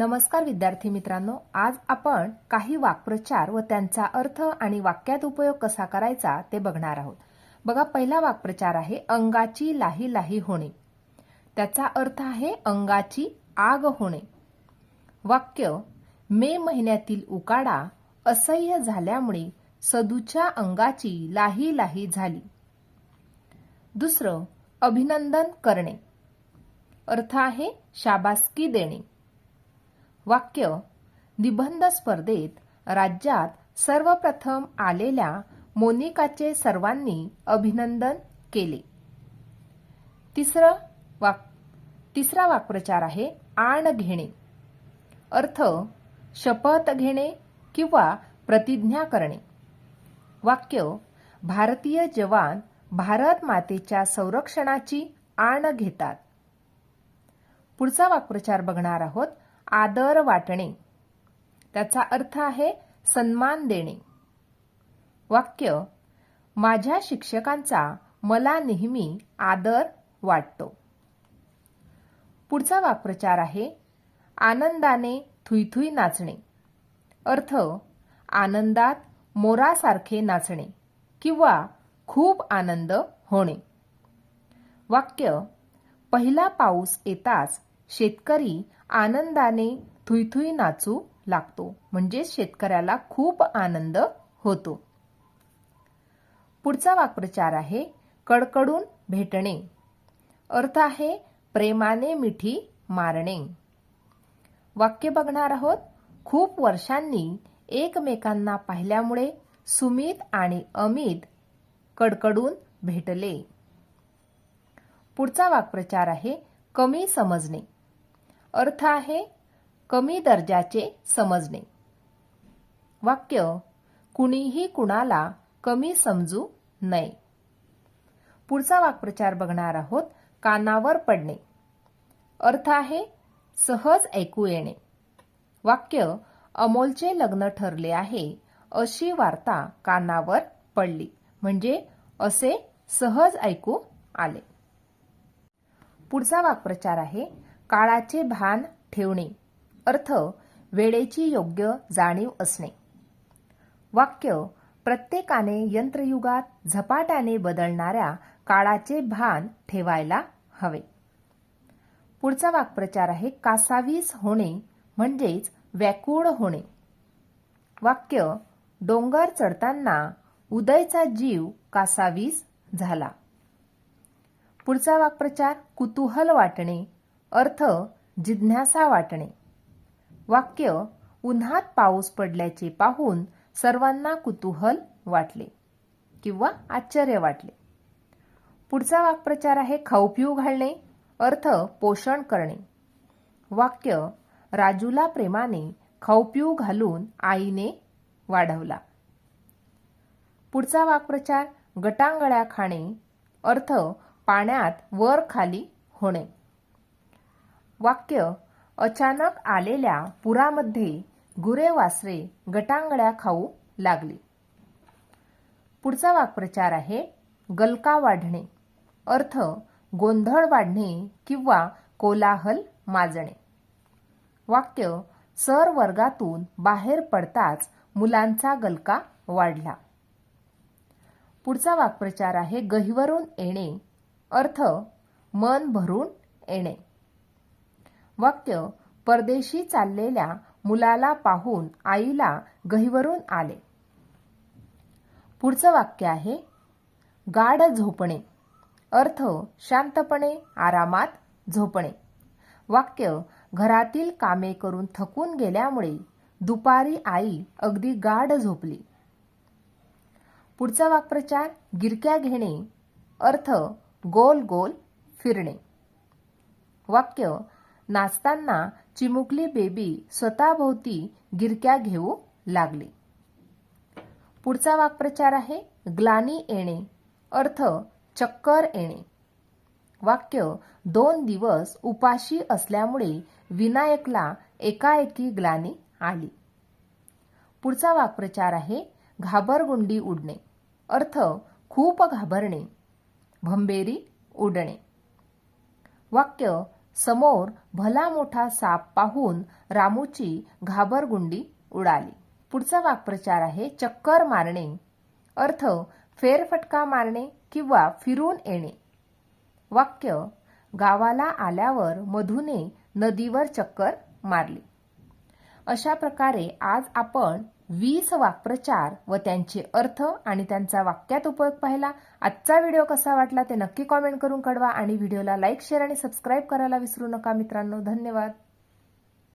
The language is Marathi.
नमस्कार विद्यार्थी मित्रांनो आज आपण काही वाक्प्रचार व त्यांचा अर्थ आणि वाक्यात उपयोग कसा करायचा ते बघणार आहोत. बघा पहिला वाक्प्रचार आहे अंगाची लाही लाही होणे. त्याचा अर्थ आहे अंगाची आग होणे. वाक्य मे महिन्यातील उकाडा असह्य झाल्यामुळे सदूच्या अंगाची लाही लाही झाली. दुसरं अभिनंदन करणे. अर्थ आहे शाबासकी देणे. वाक्य निबंध स्पर्धेत राज्यात सर्वप्रथम आलेल्या मोनिकाचे सर्वांनी अभिनंदन केले. तिसरं वाक तिसरा वाक्प्रचार आहे आण घेणे. अर्थ शपथ घेणे किंवा प्रतिज्ञा करणे. वाक्य भारतीय जवान भारत मातेच्या संरक्षणाची आण घेतात. पुढचा वाक्प्रचार बघणार आहोत. आदर वाटणे. त्याचा अर्थ आहे सन्मान देणे. वाक्य माझ्या शिक्षकांचा मला नेहमी आदर वाटतो. पुढचा वाक्प्रचार आहे आनंदाने थुईथुई नाचणे. अर्थ आनंदात मोरासारखे नाचणे किंवा खूप आनंद होणे. वाक्य पहिला पाऊस येताच शेतकरी आनंदाने थुईथुई नाचू लागतो. म्हणजे शेतकऱ्याला खूप आनंद होतो. पुढचा वाक्प्रचार आहे कडकडून भेटणे. अर्थ आहे प्रेमाने मिठी मारणे. वाक्य बघणार आहोत खूप वर्षांनी एकमेकांना पाहिल्यामुळे सुमित आणि अमित कडकडून भेटले. पुढचा वाक्प्रचार आहे कमी समजणे. अर्थ आहे कमी दर्जाचे समजणे. वाक्य कुणीही कुणाला कमी समजू नये. पुढचा वाक्प्रचार बघणार आहोत कानावर पडणे. अर्थ आहे सहज ऐकू येणे. वाक्य अमोलचे लग्न ठरले आहे अशी वार्ता कानावर पडली. म्हणजे असे सहज ऐकू आले. पुढचा वाक्प्रचार आहे काळाचे भान ठेवणे. अर्थ वेळेची योग्य जाणीव असणे. वाक्य प्रत्येकाने यंत्रयुगात झपाट्याने बदलणाऱ्या काळाचे भान ठेवायला हवे. पुढचा वाक्प्रचार आहे कासावीस होणे म्हणजेच व्याकुळ होणे. वाक्य डोंगर चढताना उदयचा जीव कासावीस झाला. पुढचा वाक्प्रचार कुतूहल वाटणे अर्थ जिज्ञासा वाटणे. वाक्य उन्हात पाऊस पडल्याचे पाहून सर्वांना कुतूहल वाटले किंवा आश्चर्य वाटले. पुढचा वाक्प्रचार आहे खाऊपिऊ घालणे अर्थ पोषण करणे. वाक्य राजूला प्रेमाने खाऊपिऊ घालून आईने वाढवला. पुढचा वाक्प्रचार गटांगळ्या खाणे अर्थ पाण्यात वर खाली होणे. वाक्य अचानक आलेल्या पुरामध्ये गुरे वासरे गटांगळ्या खाऊ लागली. पुढचा वाक्प्रचार आहे गलका वाढणे. अर्थ गोंधळ वाढणे किंवा कोलाहल माजणे. वाक्य सर वर्गातून बाहेर पडताच मुलांचा गलका वाढला. पुढचा वाक्प्रचार आहे गहिवरून येणे. अर्थ मन भरून येणे. वाक्य परदेशी चाललेल्या मुलाला पाहून आईला गहिवरून आले. पुढचं वाक्य आहे गाढ झोपणे. अर्थ शांतपणे आरामात झोपणे. वाक्य घरातील कामे करून थकून गेल्यामुळे दुपारी आई अगदी गाढ झोपली. पुढचा वाक्प्रचार गिरक्या घेणे. अर्थ गोल गोल फिरणे. वाक्य नाचताना चिमुकली बेबी स्वतःभोवती गिरक्या घेऊ लागली. पुढचा वाक्प्रचार आहे ग्लानी येणे. अर्थ चक्कर येणे. वाक्य दोन दिवस उपाशी असल्यामुळे विनायकला एकाएकी ग्लानी आली. पुढचा वाक्प्रचार आहे घाबरगुंडी उडणे. अर्थ खूप घाबरणे. भंबेरी उडणे. वाक्य समोर भला मोठा साप पाहून रामूची घाबरगुंडी उडाली. पुढचा वाक्प्रचार आहे चक्कर मारणे. अर्थ फेरफटका मारणे किंवा फिरून येणे. वाक्य गावाला आल्यावर मधुने नदीवर चक्कर मारली. अशा प्रकारे आज आपण वीस वाक्प्रचार व त्यांचे अर्थ आणि त्यांचा वाक्यात उपयोग पाहिला. आजचा व्हिडिओ कसा वाटला ते नक्की कॉमेंट करून कळवा आणि व्हिडिओला लाईक शेअर आणि सबस्क्राईब करायला विसरू नका मित्रांनो. धन्यवाद.